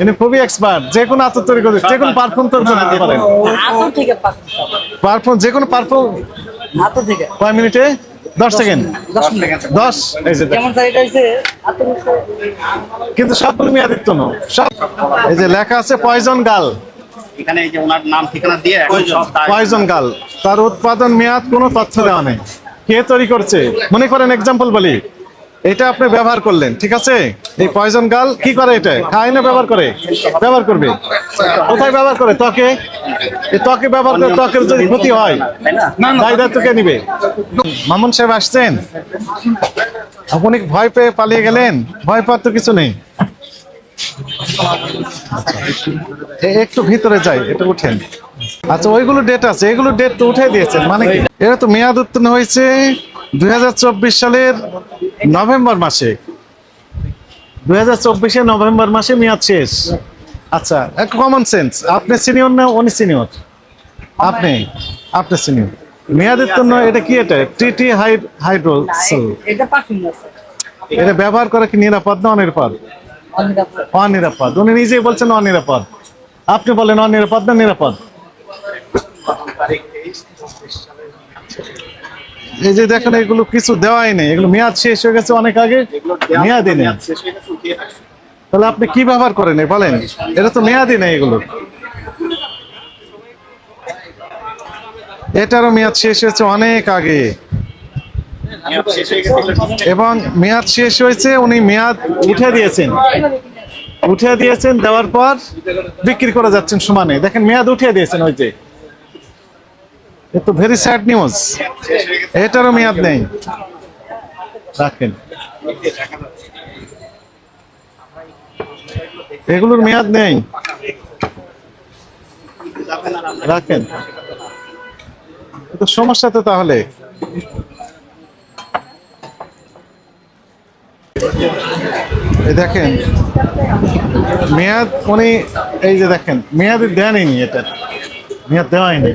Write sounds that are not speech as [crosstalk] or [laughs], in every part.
ইনি খুবই এক্সপার্ট যে কোনো আতর তৈরি করতে যে কোনো পারফিউম তৈরি করতে পারেন। হাতও থেকে পাঁচ যে কোনো থেকে। কয় মিনিটে? দশ সেকেন্ড দশ মিনিট। দশ এই যে দেখেন। স্যার এটা হচ্ছে কিন্তু সবগুলো মেয়াদিত্ব না। সব এই যে লেখা আছে পয়জন গাল এখানে এই যে ওনার নাম ঠিকানা দিয়ে এখন সব দায়- পয়জন গাল তার উৎপাদন মেয়াদ কোনো তথ্য দেওয়া নেই। কে তৈরি করছে? মনে করেন এক্সাম্পল বলি। এটা আপনি ব্যবহার করলেন, ঠিক আছে? এই পয়জন গাল কি করে এটা? খায় না ব্যবহার করে? ব্যবহার করবে। কোথায় ব্যবহার করে? ত্বকে? ত্বকে ব্যবহার করে ত্বকের যদি ক্ষতি হয় কে নিবে? মামুন সাহেব আসছেন? আপনি ভয় পেয়ে পালিয়ে গেলেন? ভয় পাওয়ার তো কিছু নেই। একটু ভিতরে যাই এটা উঠেন। আচ্ছা ওইগুলো ডেট আছে, এগুলো ডেট তো উঠে দিয়েছেন মানে কি? এটা তো মেয়াদ উত্তীর্ণ হয়েছে দুই হাজার চব্বিশ সালের নভেম্বর মাসে। দুই হাজার চব্বিশে নভেম্বর মাসে মেয়াদ শেষ। আচ্ছা একটা কমন সেন্স আপনি সিনিয়র না উনি সিনিয়র আপনি আপনি সিনিয়র মেয়াদের জন্য এটা কি এটা? টিটি হাইড্রোল আছে। এটা ব্যবহার করা কি নিরাপদ না অনিরাপদ? অনিরাপদ। অনিরাপদ। উনি নিজেই বলছেন অনিরাপদ। আপনি বলেন অনিরাপদ না নিরাপদ? এই যে দেখেন এগুলো কিছু দেওয়াই নেই। এগুলো মেয়াদ শেষ হয়ে গেছে অনেক আগে। মেয়াদই নেই। উঠিয়ে রাখছে। তাহলে আপনি কি ব্যবহার করেন বলেন? এটা তো মেয়াদই নেই এগুলো। এটারও মেয়াদ শেষ হয়েছে অনেক আগে। এবং মেয়াদ শেষ হয়েছে উনি মেয়াদ উঠে দিয়েছেন। উঠে দিয়েছেন দেওয়ার পর বিক্রি করে যাচ্ছেন সমানে। দেখেন মেয়াদ উঠিয়ে দিয়েছেন ওই যে। তো ভেরি স্যাড নিউজ। এটারও মেয়াদ নেই। রাখেন। এগুলোর মেয়াদ নেই। রাখেন। এ তো সমস্যা তো তাহলে। দেখেন, মেয়াদ উনি, এই যে দেখেন, মেয়াদ দেয়নি এটা মেয়াদ দেওয়াই নেই।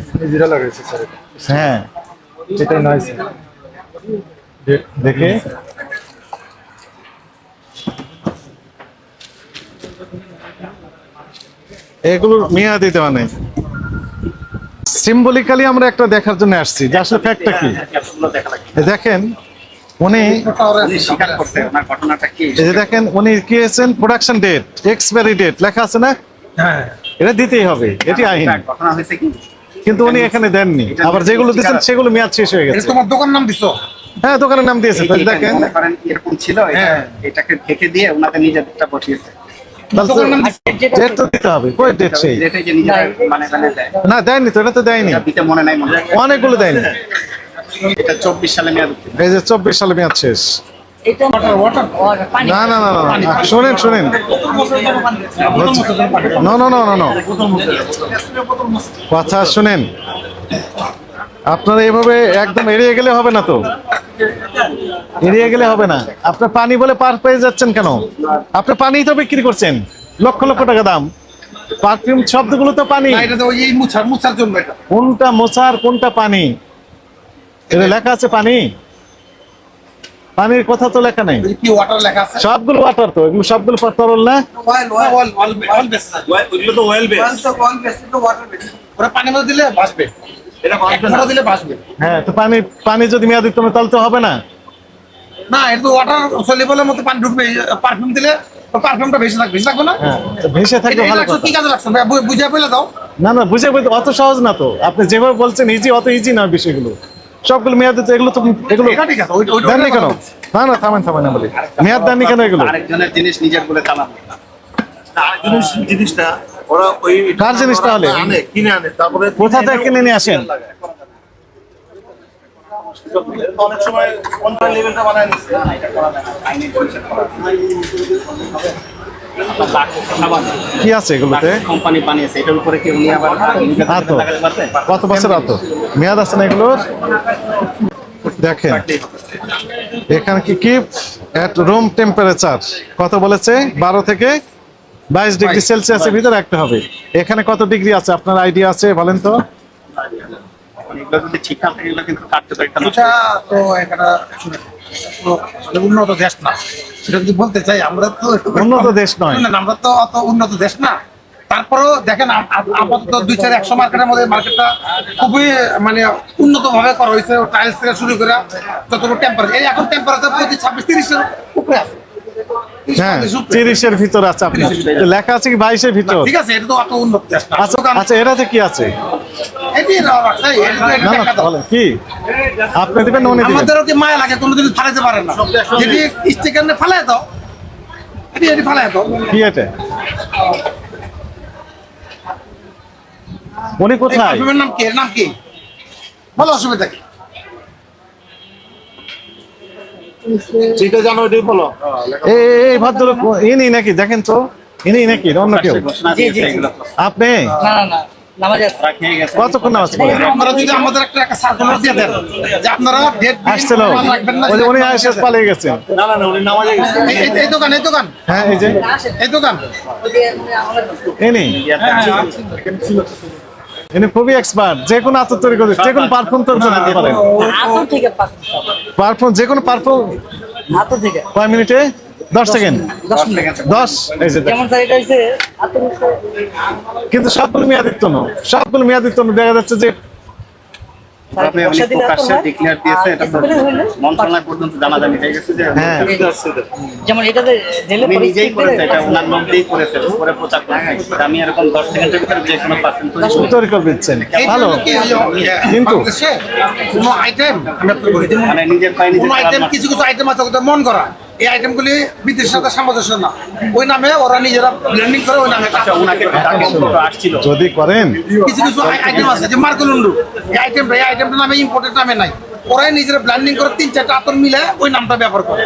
লাগাইছে স্যার হ্যাঁ। এটাই নয় স্যার দেখে। এগুলোর মেয়াদি দেওয়া নেই। সিম্বলিক্যালি আমরা একটা দেখার জন্য আসছি। যে আসলে ফ্যাক্টটা কি? দেখেন উনি উনি করতে কি? দেখেন উনি কি হয়েছেন? প্রোডাকশন ডেট এক্সপায়ারি ডেট লেখা আছে না? হ্যাঁ। এটা দিতেই হবে এটি আইন। ঘটনা হয়েছে কি? কিন্তু উনি এখানে দেননি। আবার যেগুলো দিচ্ছেন সেগুলো মেয়াদ শেষ হয়ে গেছে। তোমার দোকান নাম দিছো? হ্যাঁ দোকানের নাম দিয়েছে দেখেন। এরকম ছিল? এটা- হ্যাঁ। এটাকে ঢেকে দিয়ে ওনাদের নিজেরটা বসিয়েছে। মানে মানে না দেয়নি তো এটা তো দেয়নি। এটা মনে নাই মনে হয়। অনেকগুলো দেয়নি। চব্বিশ সালে মেয়াদ উত্তীর্ণ। এই যে চব্বিশ সালে মেয়াদ শেষ। এটা না না না না না। শোনেন শোনেন। No no no no no কথা শুনেন। আপনারা এভাবে একদম এড়িয়ে গেলে হবে না তো? এড়িয়ে গেলে হবে না। আপনার পানি বলে পার পেয়ে যাচ্ছেন কেন? আপনি পানি তো বিক্রি করছেন। লক্ষ লক্ষ টাকা দাম। পারফিউম শব্দগুলো তো পানি। না এটা তো ওই এই মুছার মুছার জন্য কোনটা মোছার কোনটা পানি? এটা লেখা আছে পানি? পানির কথা তো লেখা নেই। কি ওয়াটার লেখা আছে? সবগুলো ওয়াটার তো এগুলো সবগুলো তরল না? Oil oil oil oil base ওগুলো তো ওয়েল বেস ওরা পানি মধ্যে দিলে ভাসবে এটা এক দিলে ভাসবে হ্যাঁ তো পানি পানি যদি মেয়াদ উত্তমে তাহলে তো হবে না। না এটা তো ওয়াটার সলিবলের মধ্যে পানি ঢুকবে পারফিউম দিলে পারফিউমটা থাকবে থাকবে না? হ্যাঁ ভেসে থাকলে এটা- ভালো কথা। কি কাজে লাগছে? পেলে দাও। না না বুঝে বুঝে অত সহজ না তো। আপনি যেভাবে বলছেন ইজি অত ইজি না বিষয়গুলো। সবগুলো মেয়াদ উত্তম- এগুলো তো এগুলো দেননি কেন? না না থামেন থামেন বলি। মেয়াদ দেননি কেন এগুলো? আরেকজনের জিনিস নিজের বলে চালানো আরেকজনের জিনিসটা ওরা ওই কার জিনিস তাহলে? ওরা আনে কিনে আনে তারপরে কোথা থেকে কিনে নিয়ে আসেন? অনেক সময় লেভেলটা বানায় নিচ্ছে। কি আছে এগুলোতে? কোম্পানি বানিয়েছে এটার উপরে কি উনি আবার আতো কত বছর আতো মেয়াদ আছে না এগুলোর? দেখেন। এখানে কি কি? এট রুম টেম্পারেচার কত বলেছে? বারো থেকে বাইশ ডিগ্রি সেলসিয়াসের ভিতরে রাখতে হবে। এখানে কত ডিগ্রি আছে? আপনার আইডিয়া আছে বলেন তো? ঠিকঠাক থাকে এগুলো কিন্তু তো উন্নত দেশ না। সেটা যদি বলতে চাই আমরা তো উন্নত দেশ নয়। আমরা তো অত উন্নত দেশ না। তারপরেও দেখেন আপ- আপ- আপাতত দুই চার একশো মার্কেটের মধ্যে মার্কেটটা খুবই মানে উন্নত ভাবে করা হয়েছে টাইলস থেকে শুরু করে যতটুকু টেম্পারেচার এই এখন টেম্পারেচার প্রতি ছাব্বিশ তিরিশের উপরে আছে। হ্যাঁ তিরিশের ভিতর আছে আপনার। লেখা আছে কি বাইশের ভিতর? ঠিক আছে এটা তো অত উন্নত আচ্ছা আচ্ছা এটাতে কি আছে? কি? আপনি দিবেন না উনি আমাদেরও কি মায়া লাগে? কোনোদিন ফালাইতে পারে না। যদি স্টিকার নিয়ে ফালাই দাও। এটি এটি ফালাই দাও। কি এটা? উনি কোথায়? নাম কি? নাম কি? বলো অসুবিধা কি? যেটা জানো ওইটাই বলো। এই ভদ্রলোক ইনি নাকি দেখেন তো? ইনি নাকি অন্য কেউ? আপনি? না না। না নামাজ আছে। ওরা খেয়ে গেছে। কতক্ষণ নামাজ পড়েন আপনারা যদি আমাদের একটা একটা সার্কুলার দিয়ে দেন যে আপনারা ডেট আসছিল রাখবেন না ওই যে উনি এসে পালিয়ে গেছেন না না না উনি নামাজে গেছে। এই- এই- এই দোকান এই দোকান। হ্যাঁ এই যে। এই দোকান। ওই ইনি ইনি খুবই এক্সপার্ট যে কোনো আতর তৈরি করে যে কোনো পারফর্ম তৈরি করে দিতে পারেন। থেকে পারফিউম। যে কোনো থেকে। কয় মিনিটে? দশ সেকেন্ড। দশ কিন্তু সবগুলো মেয়াদিত্ব না সবগুলো মেয়াদিত্ব না দেখা যাচ্ছে যে হয়ে? গেছে যে হ্যাঁ। যেমন এটাতে নিজেই করেছে এটা ওনার করেছে পরে প্রচার করেছে আমি এরকম দশ সেকেন্ডের ভিতরে যে কোনো পার্সেন্ট দিচ্ছেন। ভালো। কিন্তু- কোনো আইটেম আমি আপনাকে বলি যেমন মানে নিজের পায়ে নিজে কোন আইটেম কিছু কিছু আইটেম আছে মন করা। এই আইটেমগুলি বিদেশের সাথে সামঞ্জস্য না। ওই নামে ওরা নিজেরা ব্লেন্ডিং করে ওই নামে আচ্ছা যদি করেন। কিছু কিছু আইটেম আছে যে মার্কলুন্ডু এই আইটেমটা এই আইটেমটা নামে ইম্পোর্টেড নামে নাই। ওরাই নিজেরা ব্লেন্ডিং করে তিন চারটা আতর মিলে ওই নামটা ব্যবহার করে।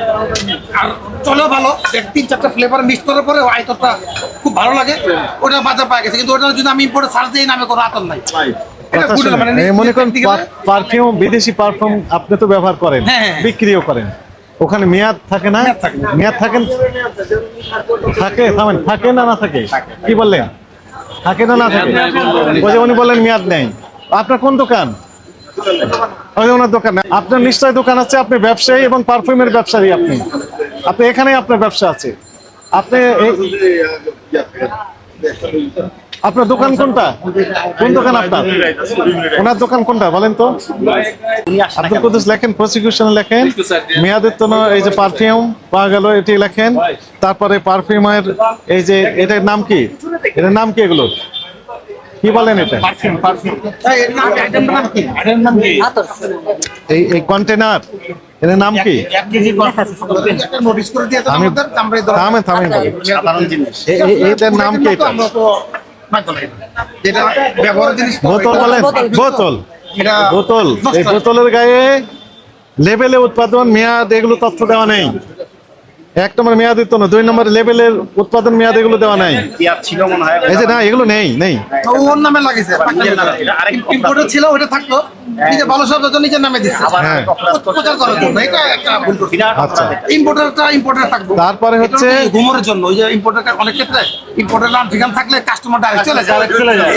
আর চলেও ভালো তিন চারটা ফ্লেভার মিক্স করার পরে ওই আতরটা খুব ভালো লাগে। ওটা বাজার পাওয়া গেছে কিন্তু ওটা যদি আমি ইম্পোর্টে সার্চ দিই নামে কোনো আতর নাই। শুনুন, মানে মনে করেন পারফিউম বিদেশি পারফিউম আপনি তো ব্যবহার করেন হ্যাঁ, হ্যাঁ। বিক্রিও করেন। ওখানে মেয়াদ থাকে না? মেয়াদ থাকে থাকেন? থাকে থামেন। থাকে না না থাকে? কি বললেন? থাকে না না থাকে? ওই যে উনি বললেন মেয়াদ নেই। আপনার কোন দোকান? ওনার দোকান। আপনার নিশ্চয় দোকান আছে আপনি ব্যবসায়ী এবং পারফিউমের ব্যবসায়ী আপনি। আপনি এখানেই আপনার ব্যবসা আছে। আপনি আপনার দোকান কোনটা? কোন দোকান আপনার? ওনার দোকান কোনটা বলেন তো? আব্দুল কুদ্দুস লেখেন প্রসিকিউশনে লেখেন মেয়াদের তো এই যে পারফিউম পাওয়া গেল এটি লেখেন তারপরে পারফিউমের এই যে এটার নাম কি? এটার নাম কি এগুলো কি বলেন এটা? এই, নাম কি এই এই কন্টেনার এটার নাম কি? থামেন থামেন এটার নাম কি এটা। যেটা ব্যবহারের জিনিস বোতল বলেন বোতল। এটা বোতল। এই বোতলের গায়ে লেবেলে উৎপাদন মেয়াদ এগুলো তথ্য দেওয়া নেই। এক নম্বর মেয়াদ দিত না দুই নম্বর লেবেলের উৎপাদন মেয়াদ এগুলো দেওয়া নাই। ছিল মনে হয় এই যে না এগুলো নেই নেই। ওর নামে লাগিয়েছে। ইম্পোর্টার ছিল ওটা থাকতো। নিজে ভালো শব্দ নিজের নামে দিচ্ছে আবার হ্যাঁ। প্রচার করার জন্য এটা একটা ভুল করছে। আচ্ছা। ইম্পোর্টারটা ইম্পোর্টার থাকব। তারপরে হচ্ছে- এটা ঘুমোরের জন্য। ওই যে ইম্পোর্টার অনেক ক্ষেত্রে ইম্পোর্টার নাম ঠিকানা থাকলে কাস্টমার ডাইরেক্ট চলে যায়। চলে যায়,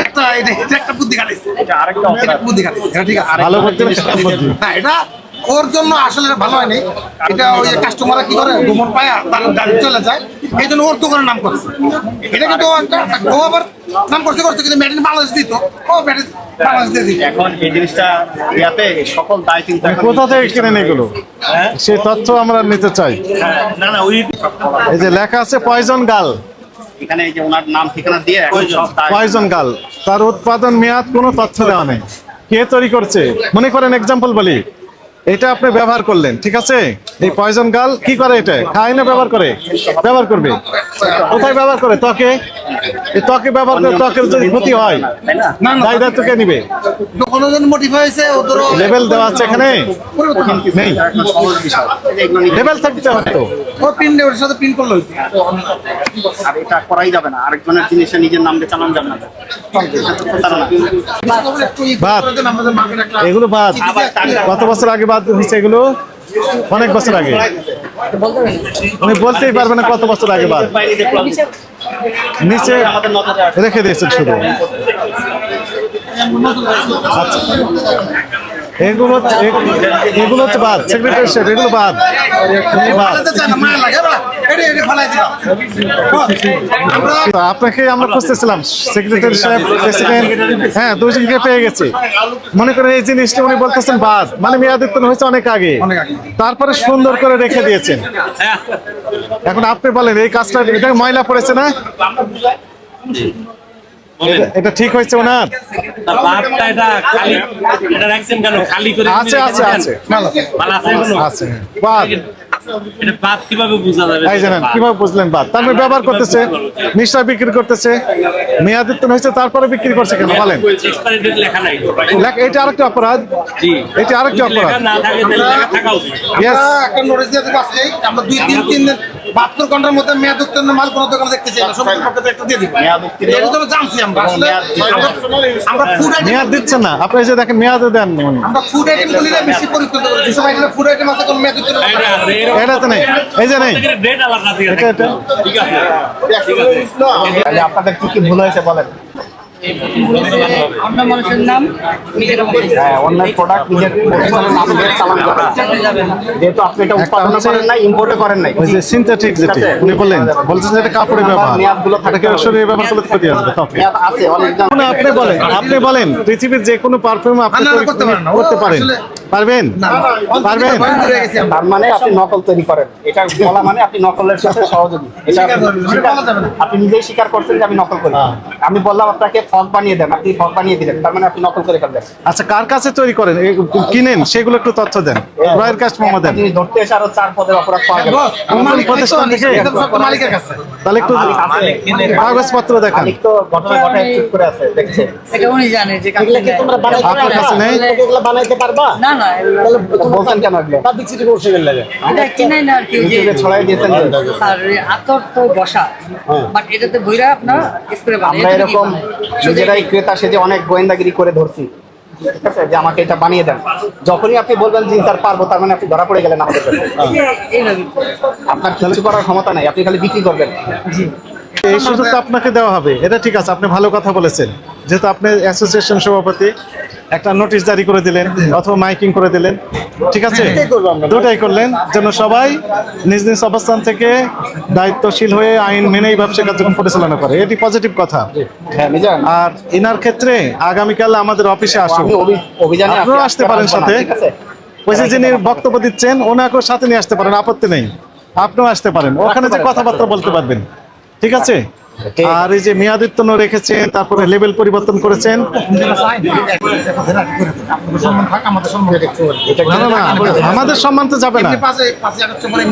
একটা এটা একটা বুদ্ধি খাটাইছে এটা আরেকটা বুদ্ধি খাটাইছে এটা ঠিক আছে। ভালো করতে। না এটা ওর জন্য আসলে ভালো হয়নি। এটা ওই যে কাস্টমাররা কি করে গোমর পায়া তার গাড়ি চলে যায়। এই জন্য ওর দোকানের নাম করছে। এটা কিন্তু ও একটা ও আবার নাম করছে করছে কিন্তু মেডিন বাংলাদেশ দিত। ও মেডিন বাংলাদেশ দিয়ে দিত। এখন এই জিনিসটা ইয়াতে সকল দায় কিন্তু কোথা থেকে কিনেন এগুলো সেই তথ্য আমরা নিতে চাই। হ্যাঁ, না না ওই এই যে লেখা আছে পয়জন গাল। এখানে যে ওনার নাম ঠিকানা দিয়ে এখন সব দায় পয়জন গাল। তার উৎপাদন মেয়াদ কোনো তথ্য দেওয়া নেই। কে তৈরি করছে? মনে করেন এক্সাম্পল বলি। এটা আপনি ব্যবহার করলেন ঠিক আছে? এই পয়জন গাল কি করে এটা? খায় না ব্যবহার করে? ব্যবহার করবে। কোথায় ব্যবহার করে? ত্বকে? এই ত্বকে ব্যবহার করে ত্বকের যদি ক্ষতি হয় দায় দায়িত্ব কে নিবে? লেভেল দেওয়া আছে এখানে? হবে। নেই লেভেল থাকতে হতো ও প্রিন্ট ওর সাথে প্রিন্ট করল আর এটা করাই যাবে না আরেকজনের জিনিসে নিজের নাম দিয়ে চালানো যাবে না। বাদ। এগুলো বাদ। কত বছর আগে বাদ হয়েছে এগুলো? অনেক বছর আগে। উনি বলতেই পারবে না কত বছর আগে বাদ। নিচে। রেখে দিয়েছেন শুধু। আচ্ছা। এগুলো এগুলো তো বাদ। সেক্রেটারিশিপ এগুলো বাদ। এগুলো বাদ। আপনাকে আমরা খুঁজতেছিলাম। সেক্রেটারি সাহেব প্রেসিডেন্ট হ্যাঁ দুজনকে পেয়ে গেছি। মনে করেন এই জিনিসটা উনি বলতেছেন বাদ। মানে মেয়াদোত্তর হয়েছে অনেক আগে। তারপরে সুন্দর করে রেখে দিয়েছেন। এখন আপনি বলেন, এই কাজটা এটা ময়লা পড়েছে না? এটা- এটা ঠিক হয়েছে ওনার? তার বাপটা এটা খালি এটা রাখছেন কেন? খালি করে আছে আছে আছে। ভালো আছে। আছে? বাদ। এটা বাপ কীভাবে বোঝা যাবে এই জানেন কীভাবে বুঝলেন বাদ তারপরে ব্যবহার করতেছে নিশ্চয় বিক্রি করতেছে। মেয়াদোত্তর হয়েছে তারপরে বিক্রি করছে কেন? বলেন। এক্সপায়ারি ডেট লেখা নাই। এটা আরেকটা অপরাধ। জি। এটা আরেকটা অপরাধ। না থাকে তাহলে লেখা থাকা উচিত. একটা নোটিশ দিয়ে আমরা দুই তিন তিন দিন বাহাত্তর ঘণ্টার মধ্যে মেয়াদ উত্তীর্ণ মাল কোনো দোকানে দেখতে চাই না। পক্ষে একটা দিয়ে দিবেন মেয়াদ উত্তীর্ণ- জানছি আমরা। আমরা- ফুড আইটেম মেয়াদ দিচ্ছেন না। আপনি যে দেখেন মেয়াদে দেন। আমরা ফুড আইটেম গুলি বেশি পরিচিত করি আইটেমে ফুড আইটেম আছে কোনো মেয়াদ উত্তীর্ণ এটা তো নেই। এই যে নেই। ডেট আলাদা ঠিক আছে। ঠিক আছে। আপনাদের কি কি ভুল হয়েছে বলেন? অন্য মানুষের নাম নিজের হ্যাঁ প্রোডাক্ট নিজের প্রতিষ্ঠানের নাম দিয়ে চালান করেন জানতে যাবে না যেহেতু আপনি এটা উৎপাদন করেন নাই ইম্পোর্টও করেন নাই। ওই যে সিনথেটিক যেটি উনি বললেন বলছেন এটা কাপড়ের ব্যাপার এটাকে করলে ক্ষতি আসবে আছে অনেক আপনি বলেন আপনি বলেন পৃথিবীর যে কোনো পারফিউম আপনি করতে পারেন পারবেন? পারবেন? হয়ে। তার মানে আপনি নকল তৈরি করেন। এটা বলা মানে আপনি নকলের সাথে সহযোগী। এটা মানে। আপনি নিজেই স্বীকার করছেন যে আমি নকল করি। আমি বললাম আপনাকে ফগ বানিয়ে দেন আপনি ফগ বানিয়ে দিলেন। তার মানে আপনি নকল করে ফেললেন। আচ্ছা কার কাছে তৈরি করেন? কিনেন সেগুলো একটু তথ্য দেন। ক্রয়ের কাস্টমার দেন। ধরতে এসে আরও চার পদের অপরাধ পাওয়া গেল প্রতিষ্ঠান থেকে- একদম সব তো মালিকের কাছে। তাহলে একটু। কাগজপত্র দেখান। তো ঘটনা চুপ করে আছে দেখছে। এটা উনি জানে যে তোমরা বানাইতে আপনার কাছে নেই? এগুলা বানাইতে পারবা? না না বলছেন কেন এগুলো পাবলিসিটি করছে গেল লাগে এটা কিনাই না আর কি? যে ছড়াই দিয়েছেন যে। আতর তো বসা। বাট এটাতে বইরা আপনার স্প্রে বানায়। আমরা এরকম নিজেরাই ক্রেতা সেজে অনেক গোয়েন্দাগিরি করে ধরছি। ঠিক আছে? যে আমাকে এটা বানিয়ে দেন। যখনই আপনি বলবেন যে স্যার পারব তার মানে আপনি ধরা পড়ে গেলেন আমাদের কাছে। [laughs] আপনার কিছু করার ক্ষমতা নাই। আপনি খালি বিক্রি করবেন। এই সুযোগটা আপনাকে দেওয়া হবে। এটা ঠিক আছে আপনি ভালো কথা বলেছেন। যেহেতু আপনি অ্যাসোসিয়েশন সভাপতি একটা নোটিশ জারি করে দিলেন অথবা মাইকিং করে দিলেন। ঠিক আছে? দুটাই করলেন যেন সবাই নিজ নিজ অবস্থান থেকে দায়িত্বশীল হয়ে আইন মেনেই ব্যবসা কার্যক্রম পরিচালনা করে। এটি পজিটিভ কথা। হ্যাঁ আর এনার ক্ষেত্রে আগামীকাল আমাদের অফিসে আসুন। আপনিও আসতে পারেন সাথে। ওই যে যিনি বক্তব্য দিচ্ছেন ওনাকেও সাথে নিয়ে আসতে পারেন আপত্তি নেই। আপনিও আসতে পারেন। ওখানে যে কথাবার্তা বলতে পারবেন। ঠিক আছে? আর এই যে মেয়াদিত্তন রেখেছেন তারপরে লেভেল পরিবর্তন করেছেন। আমাদের সম্মান তো যাবে না। মনে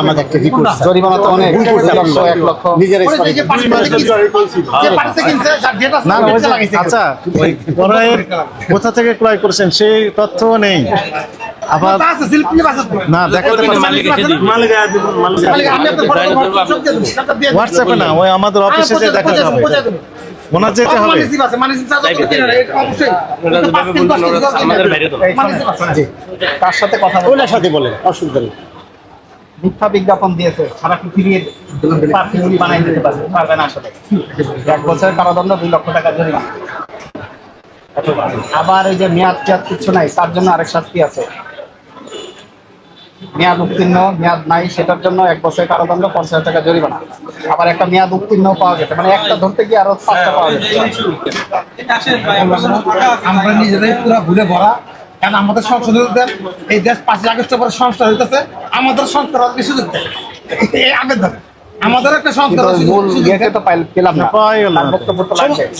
মানে জরিমানা তো অনেক। দুই লক্ষ এক লক্ষ নিজেরাই ওই যে যে পার্টি থেকে কিনছে, যে পার্টি থেকে কিনছে, যার data আছে, না না, ওই data যে- লাগাইছে। আচ্ছা ওই ক্রয়ের কোথা থেকে ক্রয় করেছেন সেই তথ্য নেই আবার তা আছে, শিল্পী আছে তো। না দেখাতে। হোয়াটসঅ্যাপে না ওই আমাদের হ্যাঁ, অফিসে যে দেখাতে হবে দেবো, ওনার যেতে হবে মালিক শিপ আছে, মালিক শিপ আছে, তো কিনে নেয়, এটা অবশ্যই। এটা পাঁচ দিন, দশ দিন, দশ দিন। আমাদের বাইরে তো। মালিক শিপ আছে। কার সাথে কথা ওনার সাথে বলেন অসুবিধা নেই মিথ্যা বিজ্ঞাপন দিয়েছে সারা পৃথিবীর পারফিউম বানাই দিতে পারবে পারবে না আসলে। এক বছরের কারাদণ্ড দুই লক্ষ টাকা জরিমানা। আবার এই যে মেয়াদ টেয়াদ কিছু নাই তার জন্য আরেক শাস্তি আছে। মেয়াদ উত্তীর্ণ মেয়াদ নাই সেটার জন্য এক বছরের কারাদণ্ড পঞ্চাশ হাজার টাকা জরিমানা। আবার একটা মেয়াদ উত্তীর্ণ পাওয়া গেছে মানে একটা ধরতে গিয়ে আরও পাঁচটা পাওয়া গেছে। আমরা নিজেরাই পুরো ভুলে ভরা। কারণ আমাদের সংসদের দেন এই দেশ পাঁচই আগস্টের পরে সংস্কার হইতেছে আমাদের সংস্কার হবে সুযোগ দেয় এই আবেদন আমাদের একটা সংস্কার হওয়ার। তো পেলাম না।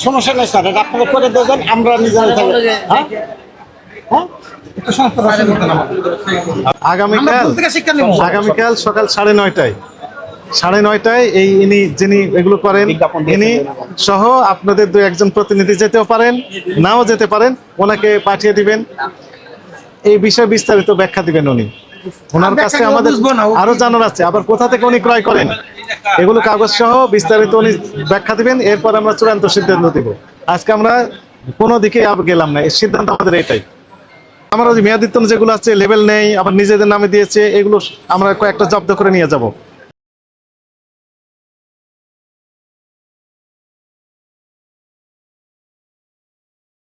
সমস্যা নেই স্যার এটা আপনারা করে দেবেন আমরা হ্যাঁ? হ্যাঁ? হওয়ার আগামীকাল শিক্ষা আগামীকাল সকাল সাড়ে নয়টায়। সাড়ে নয়টায় এই ইনি যিনি এগুলো করেন ইনি সহ আপনাদের দু একজন প্রতিনিধি যেতেও পারেন নাও যেতে পারেন ওনাকে পাঠিয়ে দিবেন। এই বিষয়ে বিস্তারিত ব্যাখ্যা দিবেন উনি। ওনার কাছে আমাদের আরও জানার আছে। আবার কোথা থেকে উনি ক্রয় করেন? এগুলো কাগজ সহ বিস্তারিত উনি ব্যাখ্যা দিবেন এরপর আমরা চূড়ান্ত সিদ্ধান্ত দিব। আজকে আমরা কোনো দিকে আর গেলাম না। এই সিদ্ধান্ত আমাদের এটাই। আমরা মেয়াদিত্তন যেগুলো আছে লেভেল নেই আবার নিজেদের নামে দিয়েছে এগুলো আমরা কয়েকটা জব্দ করে নিয়ে যাব।